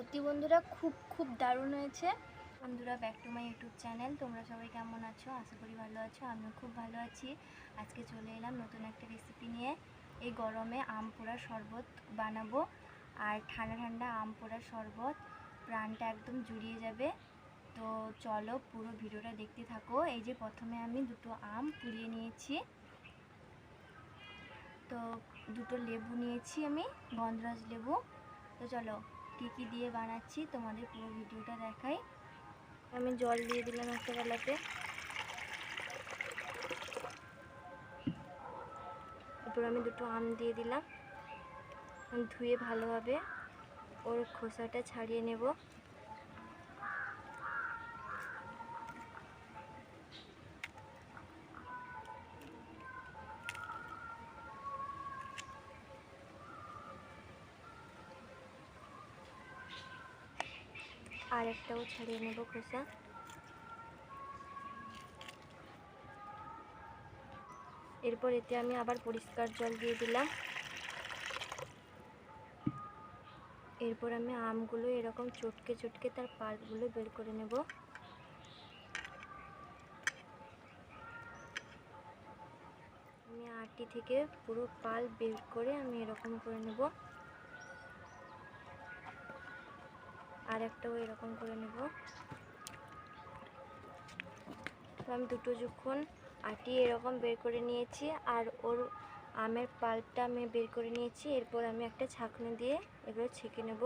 সত্যি বন্ধুরা, খুব খুব দারুণ হয়েছে। বন্ধুরা back to my YouTube channel তোমরা সবাই কেমন আছো? আশা করি ভালো আছো, আমিও খুব ভালো আছি। আজকে চলে এলাম নতুন একটা রেসিপি নিয়ে। এই গরমে আম পোড়ার শরবত বানাবো। আর ঠান্ডা ঠান্ডা আম পোড়ার শরবত, প্রাণটা একদম জুড়িয়ে যাবে। তো চলো পুরো ভিডিওটা দেখতে থাকো। এই যে প্রথমে আমি দুটো আম পুড়িয়ে নিয়েছি। তো দুটো লেবু নিয়েছি আমি গন্ধরাজ লেবু। তো চলো কী কী দিয়ে বানাচ্ছি তোমাদের পুরো ভিডিওটা দেখাই। আমি জল দিয়ে দিলাম একটা বেলাতে। এরপর আমি দুটো আম দিয়ে দিলাম। ধুয়ে ভালোভাবে ওর খোসাটা ছাড়িয়ে নেব। আর একটাও ছাড়িয়ে নেব, খোসা। এরপর এতে আমি আবার পরিষ্কার জল দিয়ে দিলাম। এরপর আমি আমগুলো এরকম চটকে চটকে তার পাল্পগুলো বের করে নেব। আমি আটি থেকে পুরো পাল বের করে আমি এরকম করে নেব। আর একটাও এরকম করে নেব। আমি দুটো যখন আটি এরকম বের করে নিয়েছি আর ওর আমের পাল্পটা আমি বের করে নিয়েছি, এরপর আমি একটা ছাঁকনি দিয়ে এগুলো ছেঁকে নেব।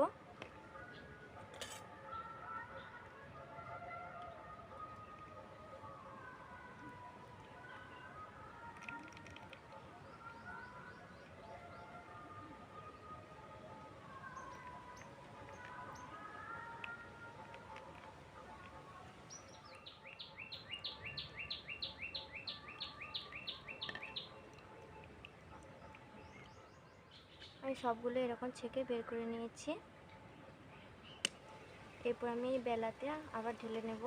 আমি সবগুলো এরকম ছেঁকে বের করে নিয়েছি। এরপর আমি বেলাতে আবার ঢেলে নেব।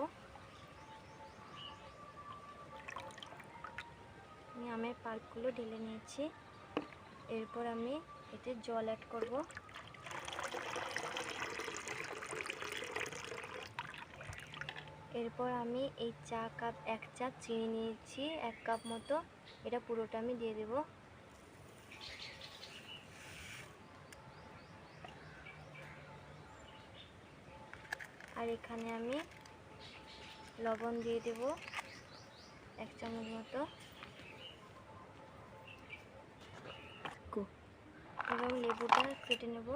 আমি আমের পাল্পগুলো ঢেলে নিয়েছি। এরপর আমি এতে জল অ্যাড করব। এরপর আমি এই চা কাপ, এক চা চিনি নিয়েছি, এক কাপ মতো। এটা পুরোটা আমি দিয়ে দেবো। আর এখানে আমি লবণ দিয়ে দেব এক চামচ মতো। এবং লেবুটা কেটে নেব।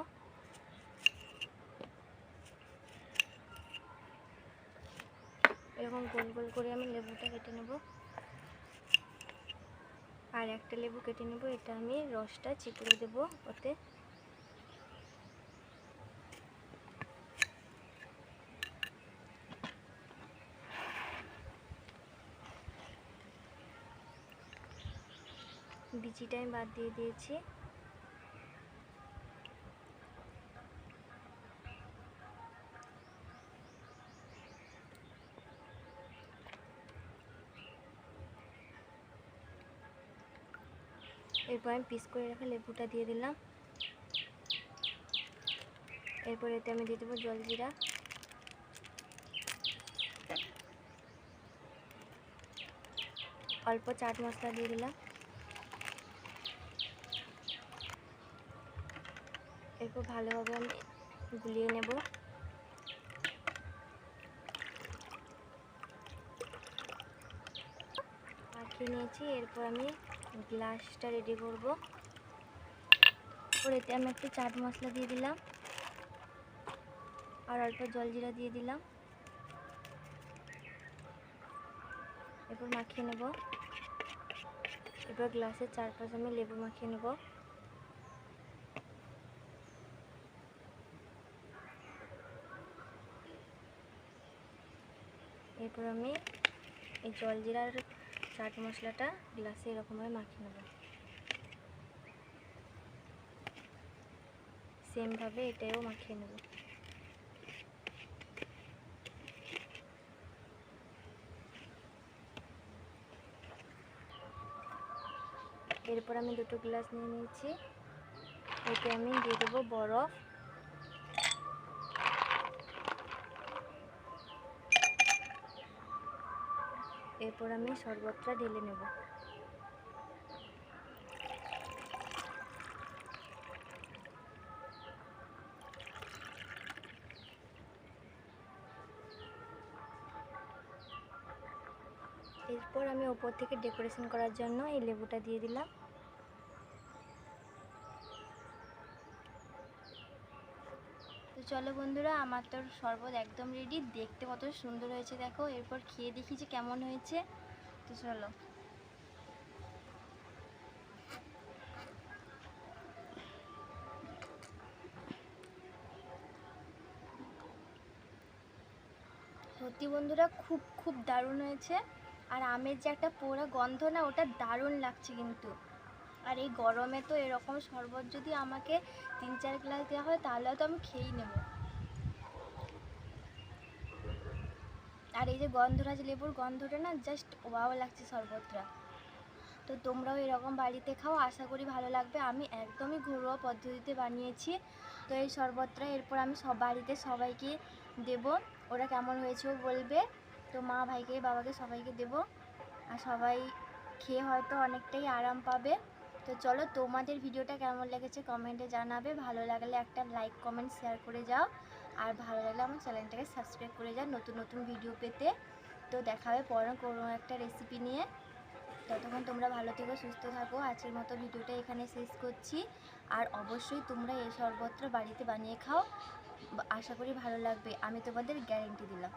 এরকম গোল গোল করে আমি লেবুটা কেটে নেব। আর একটা লেবু কেটে নেব এটা আমি রসটা চিপড়ে দেব ওতে। বিচিটা আমি বাদ দিয়ে দিয়েছি। এরপর আমি পিস করে রাখা লেবুটা দিয়ে দিলাম। এরপর এতে আমি দিয়ে দেবো জলজিরা অল্প চাট মশলা দিয়ে দিলাম। এরপর ভালোভাবে আমি গুলিয়ে নেব। মাখিয়ে নিয়েছি, এরপর আমি গ্লাসটা রেডি করব। ওর এতে আমি একটু চাট মশলা দিয়ে দিলাম, আর অল্প জলজিরা দিয়ে দিলাম। এরপর মাখিয়ে নেব। এরপর গ্লাসের চারপাশে আমি লেবু মাখিয়ে নেব। এরপর আমি এই জলজিরার চাট মশলাটা গ্লাসে এরকমভাবে মাখিয়ে নেব। সেমভাবে এটাও মাখিয়ে নেব। এরপর আমি দুটো গ্লাস নিয়ে নিয়েছি। এতে আমি দিয়ে দেবো বরফ। এরপর আমি শরবতটা ঢেলে নেব। এরপর আমি ওপর থেকে ডেকোরেশন করার জন্য এই লেবুটা দিয়ে দিলাম। তো চলো বন্ধুরা, আমার তোর শরবত একদম রেডি দেখতে কত সুন্দর হয়েছে, দেখো। এরপর খেয়ে দেখি যে কেমন হয়েছে। তো চলো। সত্যি বন্ধুরা, খুব খুব দারুণ হয়েছে। আর আমের যে একটা পোড়া গন্ধ না, ওটা দারুণ লাগছে কিন্তু। আর এই গরমে তো এরকম শরবত যদি আমাকে তিন চার গ্লাস দেওয়া হয়, তাহলে তো আমি খেয়েই নেব। আর এই যে গন্ধরাজ লেবুর গন্ধটা না জাস্ট ওয়াও লাগছে শরবতটা। তো তোমরাও এরকম বাড়িতে খাও, আশা করি ভালো লাগবে। আমি একদমই ঘরোয়া পদ্ধতিতে বানিয়েছি। তো এই শরবতটা এরপর আমি সব বাড়িতে সবাইকে দেব। ওরা কেমন হয়েছেও বলবে। তো মা ভাইকে, বাবাকে সবাইকে দেব। আর সবাই খেয়ে হয়তো অনেকটাই আরাম পাবে। তো চলো তোমাদের ভিডিওটা কেমন লেগেছে কমেন্টে জানাবে। ভালো লাগলে একটা লাইক কমেন্ট শেয়ার করে যাও। আর ভালো লাগলে আমার চ্যানেলটাকে সাবস্ক্রাইব করে যাও নতুন নতুন ভিডিও পেতে। তো দেখা হবে পরে কোনো একটা রেসিপি নিয়ে। ততক্ষণ তোমরা ভালো থেকো, সুস্থ থাকো। আজকের মতো ভিডিওটা এখানে শেষ করছি। আর অবশ্যই তোমরা এই শরবতটা বাড়িতে বানিয়ে খাও। আশা করি ভালো লাগবে। আমি তোমাদের গ্যারেন্টি দিলাম।